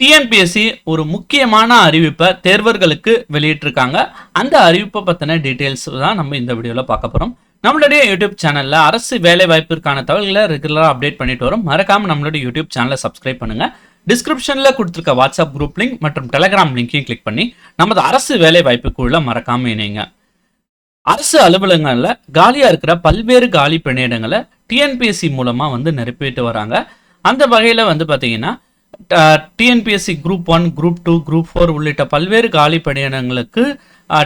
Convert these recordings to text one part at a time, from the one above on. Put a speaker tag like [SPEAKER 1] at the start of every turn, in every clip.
[SPEAKER 1] TNPSC ஒரு முக்கியமான அறிவிப்பை தேர்வர்களுக்கு வெளியிட்டிருக்காங்க. அந்த அறிவிப்பை பற்றின டீட்டெயில்ஸ் தான் நம்ம இந்த வீடியோவில் பார்க்க போகிறோம் நம்மளுடைய யூடியூப் சேனலில் அரசு வேலை வாய்ப்பிற்கான தகவல்களை ரெகுலராக அப்டேட் பண்ணிட்டு வரோம். மறக்காம நம்மளுடைய யூடியூப் சேனலை சப்ஸ்கிரைப் பண்ணுங்க. டிஸ்கிரிப்ஷனில் கொடுத்துருக்க வாட்ஸ்அப் குரூப் லிங்க் மற்றும் டெலகிராம் லிங்க்கையும் கிளிக் பண்ணி நமது அரசு வேலை வாய்ப்புக்குள்ள மறக்காம இணைங்க. அரசு அலுவலகங்களில் காலியாக இருக்கிற பல்வேறு காலி பணியிடங்களை டிஎன்பிஎஸ்சி மூலமாக வந்து நிரப்பிட்டு வராங்க. அந்த வகையில் வந்து பார்த்தீங்கன்னா TNPSC group one group two group four உள்ளிட்ட பல்வேறு காலி பணியிடங்களுக்கு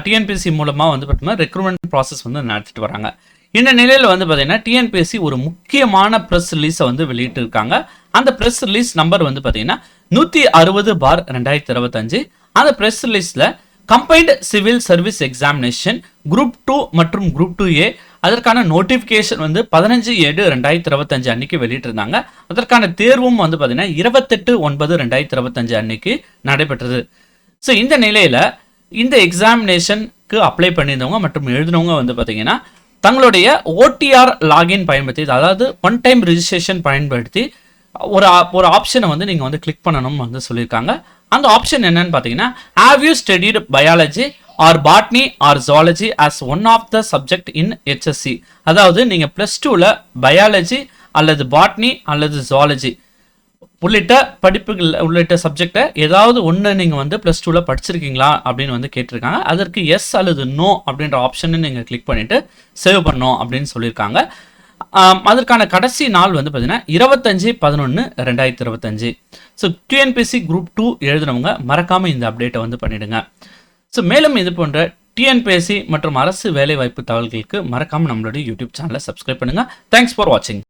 [SPEAKER 1] டிஎன்பிஎஸ்சி மூலமாக வந்து பார்த்தீங்கன்னா ரெக்ரூட்மெண்ட் ப்ராசஸ் வந்து நடத்திட்டு வராங்க. இந்த நிலையில் வந்து பார்த்தீங்கன்னா டிஎன்பிஎஸ்சி ஒரு முக்கியமான ப்ரெஸ் ரிலீஸை வந்து வெளியிட்டு இருக்காங்க அந்த ப்ரெஸ் ரிலீஸ் நம்பர் வந்து பார்த்தீங்கன்னா நூற்றி அறுபது பார் ரெண்டாயிரத்தி இருபத்தஞ்சு. அந்த press ரிலீஸில் combined civil service examination group two மற்றும் குரூப் டூ ஏ அதற்கான நோட்டிஃபிகேஷன் வந்து பதினஞ்சு ஏழு ரெண்டாயிரத்தி இருபத்தஞ்சு அன்னைக்கு வெளியிட்டிருந்தாங்க. அதற்கான தேர்வும் வந்து பார்த்தீங்கன்னா இருபத்தெட்டு ஒன்பது ரெண்டாயிரத்தி இருபத்தஞ்சு அன்னைக்கு நடைபெற்றது. ஸோ இந்த நிலையில் இந்த எக்ஸாமினேஷனுக்கு அப்ளை பண்ணியிருந்தவங்க மற்றும் எழுதினவங்க வந்து பார்த்தீங்கன்னா தங்களுடைய ஓடிஆர் லாகின் பயன்படுத்தி அதாவது ஒன் டைம் ரிஜிஸ்ட்ரேஷன் பயன்படுத்தி ஒரு ஆப்- ஒரு ஆப்ஷனை வந்து நீங்கள் வந்து கிளிக் பண்ணணும்னு வந்து சொல்லியிருக்காங்க. அந்த ஆப்ஷன் என்னன்னு பார்த்தீங்கன்னா have you studied biology or botany or zoology as one of the subject in HSC அதாவது நீங்கள் ப்ளஸ் டூவில் பயாலஜி அல்லது பாட்னி அல்லது ஜுவாலஜி உள்ளிட்ட படிப்புகள் உள்ளிட்ட சப்ஜெக்டை ஏதாவது ஒன்று நீங்கள் வந்து ப்ளஸ் டூவில் படிச்சிருக்கீங்களா அப்படின்னு வந்து கேட்டிருக்காங்க. அதற்கு எஸ் அல்லது நோ அப்படின்ற ஆப்ஷனை நீங்கள் கிளிக் பண்ணிவிட்டு சேவ் பண்ணோம் அப்படின்னு சொல்லியிருக்காங்க. அதற்கான கடைசி நாள் வந்து பார்த்தீங்கன்னா இருபத்தஞ்சு பதினொன்று ரெண்டாயிரத்தி இருபத்தஞ்சு. ஸோ டிஎன்பிஎஸ்சி குரூப் டூ எழுதுனவங்க மறக்காமல் இந்த அப்டேட்டை வந்து பண்ணிவிடுங்க ஸோ மேலும் இது போன்ற டிஎன்பிஎஸ்சி மற்றும் அரசு வேலைவாய்ப்பு தகவல்களுக்கு மறக்காமல் நம்மளுடைய யூடியூப் சேனலை சப்ஸ்கிரைப் பண்ணுங்கள் தேங்க்ஸ் ஃபார் வாட்சிங்